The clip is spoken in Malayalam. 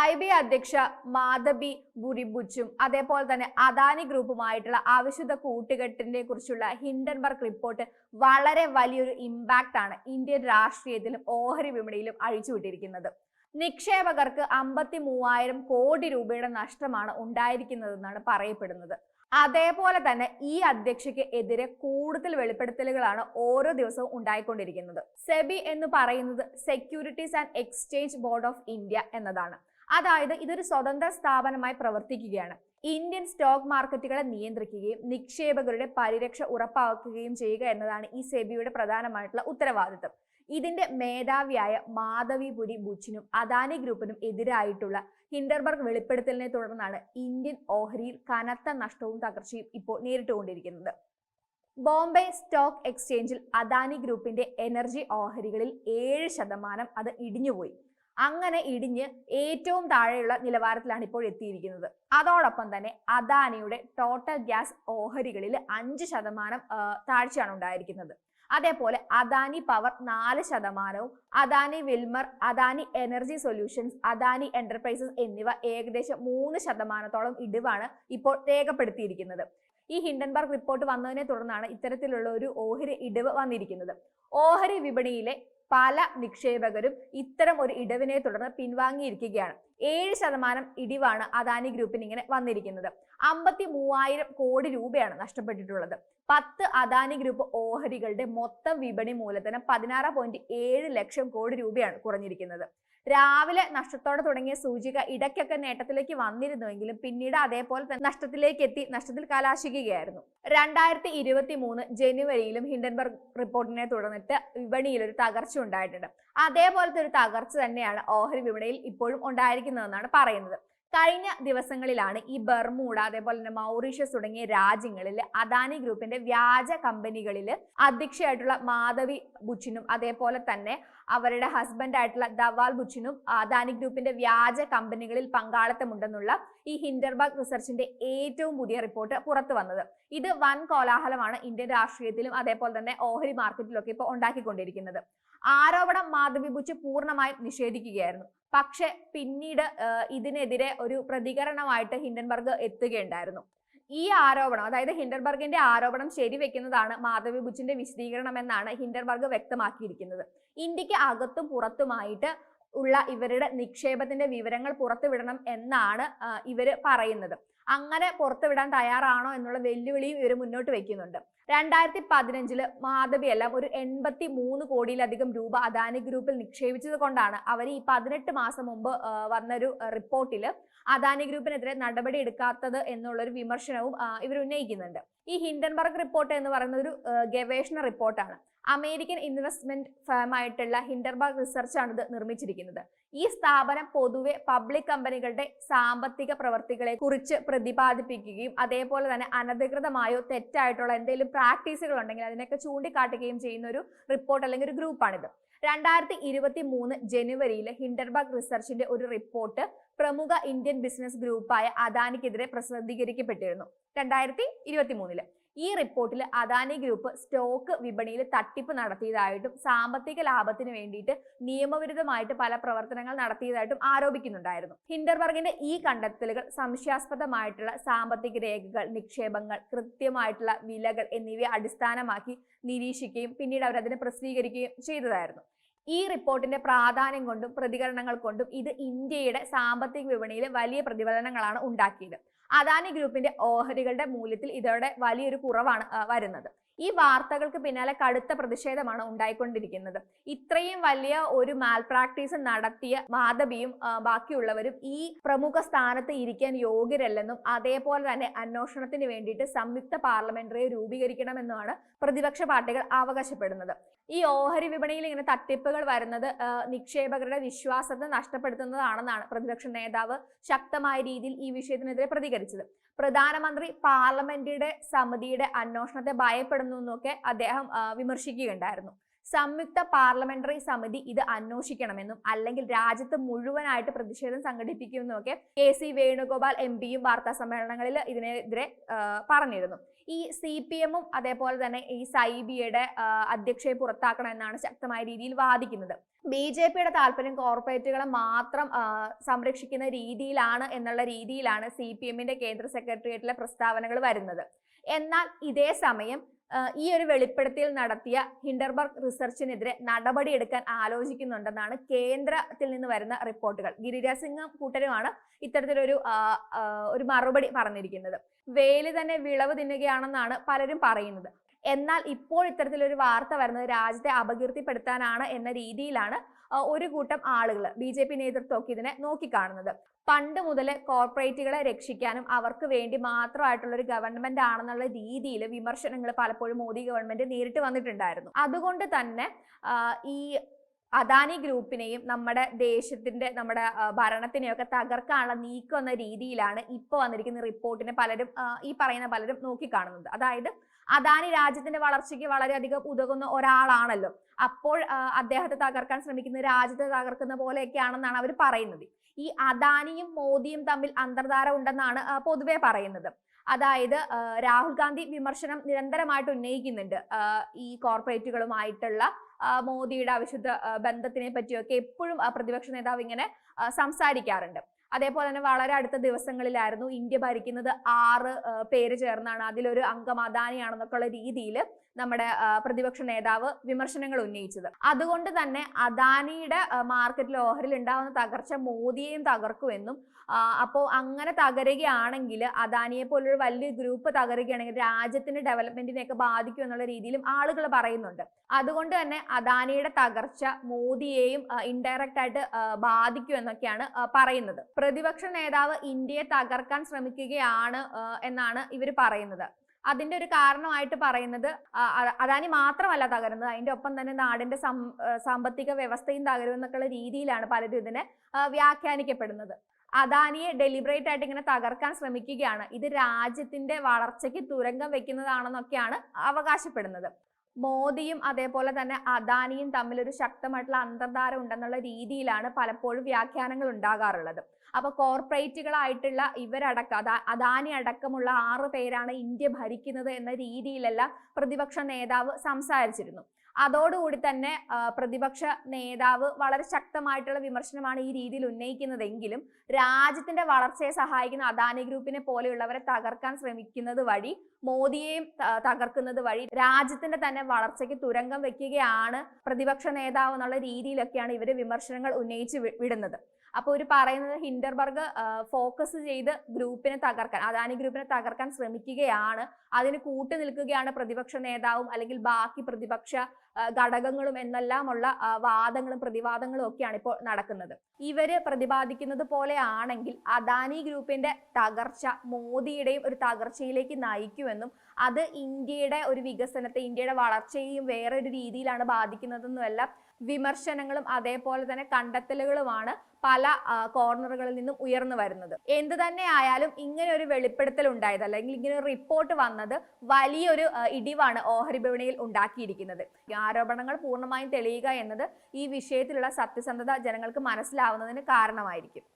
സൈബി അധ്യക്ഷ മാധബി ബുരിബുച്ചും അതേപോലെ തന്നെ അദാനി ഗ്രൂപ്പുമായിട്ടുള്ള ആവശ്യത കൂട്ടുകെട്ടിനെ കുറിച്ചുള്ള ഹിൻഡൻബർഗ് റിപ്പോർട്ട് വളരെ വലിയൊരു ഇമ്പാക്റ്റ് ആണ് ഇന്ത്യൻ രാഷ്ട്രീയത്തിലും ഓഹരി വിപണിയിലും അഴിച്ചുവിട്ടിരിക്കുന്നത് നിക്ഷേപകർക്ക് അമ്പത്തി മൂവായിരം കോടി രൂപയുടെ നഷ്ടമാണ് ഉണ്ടായിരിക്കുന്നതെന്നാണ് പറയപ്പെടുന്നത്. അതേപോലെ തന്നെ ഈ അധ്യക്ഷയ്ക്ക് എതിരെ കൂടുതൽ വെളിപ്പെടുത്തലുകളാണ് ഓരോ ദിവസവും ഉണ്ടായിക്കൊണ്ടിരിക്കുന്നത്. സെബി എന്ന് പറയുന്നത് securities and exchange board of India എന്നതാണ്. അതായത് ഇതൊരു സ്വതന്ത്ര സ്ഥാപനമായി പ്രവർത്തിക്കുകയാണ്. ഇന്ത്യൻ സ്റ്റോക്ക് മാർക്കറ്റുകളെ നിയന്ത്രിക്കുകയും നിക്ഷേപകരുടെ പരിരക്ഷ ഉറപ്പാക്കുകയും ചെയ്യുക എന്നതാണ് ഈ സെബിയുടെ പ്രധാനമായിട്ടുള്ള ഉത്തരവാദിത്തം. ഇതിന്റെ മേധാവിയായ മാധവിപുരി ബുച്ചിനും അദാനി ഗ്രൂപ്പിനും എതിരായിട്ടുള്ള ഹിൻഡർബർഗ് വെളിപ്പെടുത്തലിനെ തുടർന്നാണ് ഇന്ത്യൻ ഓഹരിയിൽ കനത്ത നഷ്ടവും തകർച്ചയും ഇപ്പോൾ നേരിട്ടുകൊണ്ടിരിക്കുന്നത്. ബോംബെ സ്റ്റോക്ക് എക്സ്ചേഞ്ചിൽ അദാനി ഗ്രൂപ്പിന്റെ എനർജി ഓഹരികളിൽ ഏഴ് ശതമാനം അത് ഇടിഞ്ഞുപോയി. അങ്ങനെ ഇടിഞ്ഞ് ഏറ്റവും താഴെയുള്ള നിലവാരത്തിലാണ് ഇപ്പോൾ എത്തിയിരിക്കുന്നത്. അതോടൊപ്പം തന്നെ അദാനിയുടെ ടോട്ടൽ ഗ്യാസ് ഓഹരികളിൽ അഞ്ച് ശതമാനം താഴ്ചയാണ് ഉണ്ടായിരിക്കുന്നത്. അതേപോലെ അദാനി പവർ നാല് ശതമാനവും Adani Wilmar Adani energy solutions Adani enterprises എന്നിവ ഏകദേശം മൂന്ന് ശതമാനത്തോളം ഇടിവാണ് ഇപ്പോൾ രേഖപ്പെടുത്തിയിരിക്കുന്നത്. ഈ ഹിൻഡൻബർഗ് റിപ്പോർട്ട് വന്നതിനെ തുടർന്നാണ് ഇത്തരത്തിലുള്ള ഒരു ഓഹരി ഇടിവ് വന്നിരിക്കുന്നത്. ഓഹരി വിപണിയിലെ പല നിക്ഷേപകരും ഇത്തരം ഒരു ഇടവിനെ തുടർന്ന് പിൻവാങ്ങിയിരിക്കുകയാണ്. ഏഴ് ശതമാനം ഇടിവാണ് അദാനി ഗ്രൂപ്പിന് ഇങ്ങനെ വന്നിരിക്കുന്നത്. അമ്പത്തി മൂവായിരം കോടി രൂപയാണ് നഷ്ടപ്പെട്ടിട്ടുള്ളത്. പത്ത് അദാനി ഗ്രൂപ്പ് ഓഹരികളുടെ മൊത്തം വിപണി മൂലധനം പതിനാറ് പോയിന്റ് ഏഴ് ലക്ഷം കോടി രൂപയാണ് കുറഞ്ഞിരിക്കുന്നത്. രാവിലെ നഷ്ടത്തോടെ തുടങ്ങിയ സൂചിക ഇടയ്ക്കൊക്കെ നേട്ടത്തിലേക്ക് വന്നിരുന്നുവെങ്കിലും പിന്നീട് അതേപോലെ തന്നെ നഷ്ടത്തിലേക്ക് എത്തി നഷ്ടത്തിൽ കലാശിക്കുകയായിരുന്നു. രണ്ടായിരത്തി ഇരുപത്തി മൂന്ന് ജനുവരിയിലും ഹിൻഡൻബർഗ് റിപ്പോർട്ടിനെ തുടർന്നിട്ട് വിപണിയിൽ ഒരു തകർച്ച ഉണ്ടായിട്ടുണ്ട്. അതേപോലത്തെ ഒരു തകർച്ച തന്നെയാണ് ഓഹരി വിപണിയിൽ ഇപ്പോഴും ഉണ്ടായിരിക്കുന്നതെന്നാണ് പറയുന്നത്. കഴിഞ്ഞ ദിവസങ്ങളിലാണ് ഈ ബർമൂഡ അതേപോലെ തന്നെ മൗറീഷ്യസ് തുടങ്ങിയ രാജ്യങ്ങളിൽ അദാനി ഗ്രൂപ്പിന്റെ വ്യാജ കമ്പനികളിൽ അധ്യക്ഷയായിട്ടുള്ള മാധവി ബുച്ചിനും അതേപോലെ തന്നെ അവരുടെ ഹസ്ബൻഡായിട്ടുള്ള ദവാൽ ബുച്ചിനും അദാനി ഗ്രൂപ്പിന്റെ വ്യാജ കമ്പനികളിൽ പങ്കാളിത്തമുണ്ടെന്നുള്ള ഈ ഹിൻഡർബർഗ് റിസർച്ചിന്റെ ഏറ്റവും പുതിയ റിപ്പോർട്ട് പുറത്തു വന്നത്. ഇത് വൻ കോലാഹലമാണ് ഇന്ത്യൻ രാഷ്ട്രീയത്തിലും അതേപോലെ തന്നെ ഓഹരി മാർക്കറ്റിലൊക്കെ ഇപ്പോൾ ഉണ്ടാക്കിക്കൊണ്ടിരിക്കുന്നത്. ആരോപണം മാധവി ബുച്ച് പൂർണമായും നിഷേധിക്കുകയായിരുന്നു. പക്ഷെ പിന്നീട് ഇതിനെതിരെ ഒരു പ്രതികരണമായിട്ട് ഹിൻഡൻബർഗ് എത്തുകയുണ്ടായിരുന്നു. ഈ ആരോപണം അതായത് ഹിൻഡർബർഗിന്റെ ആരോപണം ശരിവെക്കുന്നതാണ് മാധവി ബുച്ചിന്റെ വിശദീകരണം എന്നാണ് ഹിൻഡർബർഗ് വ്യക്തമാക്കിയിരിക്കുന്നത്. ഇന്ത്യയ്ക്ക് അകത്തും പുറത്തുമായിട്ട് ഉള്ള ഇവരുടെ നിക്ഷേപത്തിന്റെ വിവരങ്ങൾ പുറത്തുവിടണം എന്നാണ് ഇവർ പറയുന്നത്. അങ്ങനെ പുറത്തുവിടാൻ തയ്യാറാണോ എന്നുള്ള വെല്ലുവിളിയും ഇവർ മുന്നോട്ട് വെക്കുന്നുണ്ട്. രണ്ടായിരത്തി പതിനഞ്ചിൽ മാധവിയെല്ലാം ഒരു എൺപത്തി മൂന്ന് കോടിയിലധികം രൂപ അദാനി ഗ്രൂപ്പിൽ നിക്ഷേപിച്ചത് കൊണ്ടാണ് അവർ ഈ പതിനെട്ട് മാസം മുമ്പ് വന്നൊരു റിപ്പോർട്ടിൽ അദാനി ഗ്രൂപ്പിനെതിരെ നടപടി എടുക്കാത്തത് എന്നുള്ളൊരു വിമർശനവും ഇവർ ഉന്നയിക്കുന്നുണ്ട്. ഈ ഹിൻഡൻബർഗ് റിപ്പോർട്ട് എന്ന് പറയുന്ന ഒരു ഗവേഷണ റിപ്പോർട്ടാണ് അമേരിക്കൻ ഇൻവെസ്റ്റ്മെന്റ് ഫേം ആയിട്ടുള്ള ഹിൻഡർബർഗ് റിസർച്ച് ആണ് ഇത് നിർമ്മിച്ചിരിക്കുന്നത്. ഈ സ്ഥാപനം പൊതുവെ പബ്ലിക് കമ്പനികളുടെ സാമ്പത്തിക പ്രവർത്തികളെ കുറിച്ച് പ്രതിപാദിപ്പിക്കുകയും അതേപോലെ തന്നെ അനധികൃതമായോ തെറ്റായിട്ടുള്ള എന്തെങ്കിലും പ്രാക്ടീസുകൾ ഉണ്ടെങ്കിൽ അതിനൊക്കെ ചൂണ്ടിക്കാട്ടുകയും ചെയ്യുന്ന ഒരു റിപ്പോർട്ട് അല്ലെങ്കിൽ ഒരു ഗ്രൂപ്പാണിത് രണ്ടായിരത്തി ഇരുപത്തി മൂന്ന് ജനുവരിയിൽ ഹിൻഡർബർഗ് റിസർച്ചിന്റെ ഒരു റിപ്പോർട്ട് പ്രമുഖ ഇന്ത്യൻ ബിസിനസ് ഗ്രൂപ്പായ അദാനിക്കെതിരെ പ്രസിദ്ധീകരിക്കപ്പെട്ടിരുന്നു. രണ്ടായിരത്തി ഇരുപത്തി മൂന്നിൽ ഈ റിപ്പോർട്ടിൽ അദാനി ഗ്രൂപ്പ് സ്റ്റോക്ക് വിപണിയിൽ തട്ടിപ്പ് നടത്തിയതായിട്ടും സാമ്പത്തിക ലാഭത്തിന് വേണ്ടിയിട്ട് നിയമവിരുദ്ധമായിട്ട് പല പ്രവർത്തനങ്ങൾ നടത്തിയതായിട്ടും ആരോപിക്കുന്നുണ്ടായിരുന്നു. ഹിൻഡർബർഗിന്റെ ഈ കണ്ടെത്തലുകൾ സംശയാസ്പദമായിട്ടുള്ള സാമ്പത്തിക രേഖകൾ നിക്ഷേപങ്ങൾ കൃത്യമായിട്ടുള്ള വിലകൾ എന്നിവയെ അടിസ്ഥാനമാക്കി നിരീക്ഷിക്കുകയും പിന്നീട് അവരതിനെ പ്രസിദ്ധീകരിക്കുകയും ചെയ്തതായിരുന്നു. ഈ റിപ്പോർട്ടിന്റെ പ്രാധാന്യം കൊണ്ടും പ്രതികരണങ്ങൾ കൊണ്ടും ഇത് ഇന്ത്യയുടെ സാമ്പത്തിക വിപണിയിൽ വലിയ പ്രതിഫലനങ്ങളാണ് ഉണ്ടാക്കിയത്. അദാനി ഗ്രൂപ്പിന്റെ ഓഹരികളുടെ മൂല്യത്തിൽ ഇതോടെ വലിയൊരു കുറവാണ് വരുന്നത്. ഈ വാർത്തകൾക്ക് പിന്നാലെ കടുത്ത പ്രതിഷേധമാണ് ഉണ്ടായിക്കൊണ്ടിരിക്കുന്നത്. ഇത്രയും വലിയ ഒരു മാൽ പ്രാക്ടീസ് നടത്തിയ മാധവിയും ബാക്കിയുള്ളവരും ഈ പ്രമുഖ സ്ഥാനത്ത് ഇരിക്കാൻ യോഗ്യരല്ലെന്നും അതേപോലെ തന്നെ അന്വേഷണത്തിന് വേണ്ടിയിട്ട് സംയുക്ത പാർലമെന്ററിയെ രൂപീകരിക്കണമെന്നുമാണ് പ്രതിപക്ഷ പാർട്ടികൾ അവകാശപ്പെടുന്നത്. ഈ ഓഹരി വിപണിയിൽ ഇങ്ങനെ തട്ടിപ്പുകൾ വരുന്നത് നിക്ഷേപകരുടെ വിശ്വാസത്തെ നഷ്ടപ്പെടുത്തുന്നതാണെന്നാണ് പ്രതിപക്ഷ നേതാവ് ശക്തമായ രീതിയിൽ ഈ വിഷയത്തിനെതിരെ പ്രതികരിച്ചത്. പ്രധാനമന്ത്രി പാർലമെന്റിന്റെ സമിതിയുടെ അന്വേഷണത്തെ ഭയപ്പെടുന്നു എന്നൊക്കെ അദ്ദേഹം വിമർശിക്കുകയുണ്ടായിരുന്നു. സംയുക്ത പാർലമെന്ററി സമിതി ഇത് അന്വേഷിക്കണമെന്നും അല്ലെങ്കിൽ രാജ്യത്ത് മുഴുവനായിട്ട് പ്രതിഷേധം സംഘടിപ്പിക്കുമെന്നൊക്കെ കെ സി വേണുഗോപാൽ എം പിയും വാർത്താ സമ്മേളനങ്ങളിൽ ഇതിനെതിരെ പറഞ്ഞിരുന്നു. ഈ സി പി എമ്മും അതേപോലെ തന്നെ ഈ സൈബിയുടെ അധ്യക്ഷയെ പുറത്താക്കണം എന്നാണ് ശക്തമായ രീതിയിൽ വാദിക്കുന്നത്. ബി ജെ പിയുടെ താല്പര്യം കോർപ്പറേറ്റുകളെ മാത്രം സംരക്ഷിക്കുന്ന രീതിയിലാണ് എന്നുള്ള രീതിയിലാണ് സി പി എമ്മിന്റെ കേന്ദ്ര സെക്രട്ടേറിയറ്റിലെ പ്രസ്താവനകൾ വരുന്നത്. എന്നാൽ ഇതേ സമയം ഈ ഒരു വെളിപ്പെടുത്തൽ നടത്തിയ ഹിൻഡർബർഗ് റിസർച്ചിനെതിരെ നടപടിയെടുക്കാൻ ആലോചിക്കുന്നുണ്ടെന്നാണ് കേന്ദ്രത്തിൽ നിന്ന് വരുന്ന റിപ്പോർട്ടുകൾ. ഗിരിരാജ് സിംഗ് കൂട്ടരുമാണ് ഇത്തരത്തിലൊരു ഒരു മറുപടി പറഞ്ഞിരിക്കുന്നത്. വേൽ തന്നെ വിളവ് തിന്നുകയാണെന്നാണ് പലരും പറയുന്നത്. എന്നാൽ ഇപ്പോൾ ഇത്തരത്തിലൊരു വാർത്ത വരുന്നത് രാജ്യത്തെ അപകീർത്തിപ്പെടുത്താനാണ് എന്ന രീതിയിലാണ് ഒരു കൂട്ടം ആളുകൾ ബി ജെ പി നേതൃത്വമൊക്കെ ഇതിനെ നോക്കിക്കാണുന്നത്. പണ്ട് മുതൽ കോർപ്പറേറ്റുകളെ രക്ഷിക്കാനും അവർക്ക് വേണ്ടി മാത്രമായിട്ടുള്ള ഒരു ഗവൺമെന്റ് ആണെന്നുള്ള രീതിയിൽ വിമർശനങ്ങൾ പലപ്പോഴും മോദി ഗവൺമെന്റ് നേരിട്ട് വന്നിട്ടുണ്ടായിരുന്നു. അതുകൊണ്ട് തന്നെ ഈ അദാനി ഗ്രൂപ്പിനെയും നമ്മുടെ ദേശത്തിന്റെ നമ്മുടെ ഭരണത്തിനെയൊക്കെ തകർക്കാനുള്ള നീക്കം എന്ന രീതിയിലാണ് ഇപ്പോൾ വന്നിരിക്കുന്ന റിപ്പോർട്ടിനെ പലരും ഈ പറയുന്ന പലരും നോക്കിക്കാണുന്നത്. അതായത് അദാനി രാജ്യത്തിന്റെ വളർച്ചയ്ക്ക് വളരെയധികം ഉതകുന്ന ഒരാളാണല്ലോ. അപ്പോൾ അദ്ദേഹത്തെ തകർക്കാൻ ശ്രമിക്കുന്ന രാജ്യത്തെ തകർക്കുന്ന പോലെയൊക്കെയാണെന്നാണ് അവർ പറയുന്നത്. ഈ അദാനിയും മോദിയും തമ്മിൽ അന്തർധാര ഉണ്ടെന്നാണ് പൊതുവെ പറയുന്നത്. അതായത് രാഹുൽ ഗാന്ധി വിമർശനം നിരന്തരമായിട്ട് ഉന്നയിക്കുന്നുണ്ട്. ഈ കോർപ്പറേറ്റുകളുമായിട്ടുള്ള മോദിയുടെ അവിശുദ്ധ ബന്ധത്തിനെ പറ്റിയൊക്കെ എപ്പോഴും പ്രതിപക്ഷ നേതാവ് ഇങ്ങനെ സംസാരിക്കാറുണ്ട്. അതേപോലെ തന്നെ വളരെ അടുത്ത ദിവസങ്ങളിലായിരുന്നു ഇന്ത്യ ഭരിക്കുന്നത് ആറ് പേര് ചേർന്നാണ്. അതിലൊരു അംഗം അദാനിയാണെന്നൊക്കെ ഉള്ള രീതിയിൽ നമ്മുടെ പ്രതിപക്ഷ നേതാവ് വിമർശനങ്ങൾ ഉന്നയിച്ചത്. അതുകൊണ്ട് തന്നെ അദാനിയുടെ മാർക്കറ്റിൽ ഓഹരിൽ ഉണ്ടാവുന്ന തകർച്ച മോദിയെയും തകർക്കുമെന്നും അപ്പോൾ അങ്ങനെ തകരുകയാണെങ്കിൽ അദാനിയെ പോലൊരു വലിയ ഗ്രൂപ്പ് തകരുകയാണെങ്കിൽ രാജ്യത്തിന്റെ ഡെവലപ്മെന്റിനെയൊക്കെ ബാധിക്കും എന്നുള്ള രീതിയിലും ആളുകൾ പറയുന്നുണ്ട്. അതുകൊണ്ട് തന്നെ അദാനിയുടെ തകർച്ച മോദിയെയും ഇൻഡയറക്റ്റ് ആയിട്ട് ബാധിക്കും എന്നൊക്കെയാണ് പറയുന്നത്. പ്രതിപക്ഷ നേതാവ് ഇന്ത്യയെ തകർക്കാൻ ശ്രമിക്കുകയാണ് എന്നാണ് ഇവർ പറയുന്നത്. അതിന്റെ ഒരു കാരണമായിട്ട് പറയുന്നത് അദാനി മാത്രമല്ല തകരുന്നത്. അതിന്റെ ഒപ്പം തന്നെ നാടിന്റെ സാമ്പത്തിക വ്യവസ്ഥയും തകരും എന്നൊക്കെയുള്ള രീതിയിലാണ് പലരും ഇതിനെ വ്യാഖ്യാനിക്കപ്പെടുന്നത്. അദാനിയെ ഡെലിബറേറ്റ് ആയിട്ട് ഇങ്ങനെ തകർക്കാൻ ശ്രമിക്കുകയാണ്. ഇത് രാജ്യത്തിന്റെ വളർച്ചയ്ക്ക് തുരങ്കം വെക്കുന്നതാണെന്നൊക്കെയാണ് അവകാശപ്പെടുന്നത്. മോദിയും അതേപോലെ തന്നെ അദാനിയും തമ്മിൽ ഒരു ശക്തമായിട്ടുള്ള അന്തർധാര ഉണ്ടെന്നുള്ള രീതിയിലാണ് പലപ്പോഴും വ്യാഖ്യാനങ്ങൾ ഉണ്ടാകാറുള്ളത്. അപ്പൊ കോർപ്പറേറ്റുകളായിട്ടുള്ള ഇവരടക്കം അതാ അദാനി അടക്കമുള്ള ആറ് പേരാണ് ഇന്ത്യ ഭരിക്കുന്നത് എന്ന രീതിയിലല്ല പ്രതിപക്ഷ നേതാവ് സംസാരിച്ചിരുന്നു. അതോടുകൂടി തന്നെ പ്രതിപക്ഷ നേതാവ് വളരെ ശക്തമായിട്ടുള്ള വിമർശനമാണ് ഈ രീതിയിൽ ഉന്നയിക്കുന്നതെങ്കിലും രാജ്യത്തിന്റെ വളർച്ചയെ സഹായിക്കുന്ന അദാനി ഗ്രൂപ്പിനെ പോലെയുള്ളവരെ തകർക്കാൻ ശ്രമിക്കുന്നത് വഴി മോദിയെയും തകർക്കുന്നത് വഴി രാജ്യത്തിന്റെ തന്നെ വളർച്ചയ്ക്ക് തുരങ്കം വെക്കുകയാണ് പ്രതിപക്ഷ നേതാവ് എന്നുള്ള രീതിയിലൊക്കെയാണ് ഇവർ വിമർശനങ്ങൾ ഉന്നയിച്ച് വിടുന്നത്. അപ്പോൾ ഒരു പറയുന്നത് ഹിൻഡർബർഗ് ഫോക്കസ് ചെയ്ത് ഗ്രൂപ്പിനെ തകർക്കാൻ അദാനി ഗ്രൂപ്പിനെ തകർക്കാൻ ശ്രമിക്കുകയാണ്. അതിന് കൂട്ടു നിൽക്കുകയാണ് പ്രതിപക്ഷ നേതാവും അല്ലെങ്കിൽ ബാക്കി പ്രതിപക്ഷ ഘടകങ്ങളും എന്നെല്ലാമുള്ള വാദങ്ങളും പ്രതിവാദങ്ങളും ഒക്കെയാണ് ഇപ്പോൾ നടക്കുന്നത്. ഇവർ പ്രതിപാദിക്കുന്നത് പോലെ ആണെങ്കിൽ അദാനി ഗ്രൂപ്പിന്റെ തകർച്ച മോദിയുടെയും ഒരു തകർച്ചയിലേക്ക് നയിക്കുമെന്നും അത് ഇന്ത്യയുടെ ഒരു വികസനത്തെ ഇന്ത്യയുടെ വളർച്ചയെയും വേറൊരു രീതിയിലാണ് ബാധിക്കുന്നതെന്നുമെല്ലാം വിമർശനങ്ങളും അതേപോലെ തന്നെ കണ്ടെത്തലുകളുമാണ് പല കോർണറുകളിൽ നിന്നും ഉയർന്നു വരുന്നത്. എന്ത് തന്നെ ആയാലും ഇങ്ങനെ ഒരു വെളിപ്പെടുത്തൽ ഉണ്ടായത് അല്ലെങ്കിൽ ഇങ്ങനെ ഒരു റിപ്പോർട്ട് വന്നത് വലിയൊരു ഇടിവാണ് ഓഹരി വിപണിയിൽ ഉണ്ടാക്കിയിരിക്കുന്നത് ആരോപണങ്ങൾ പൂർണമായും തെളിയുക എന്നത് ഈ വിഷയത്തിലുള്ള സത്യസന്ധത ജനങ്ങൾക്ക് മനസ്സിലാവുന്നതിന് കാരണമായിരിക്കും.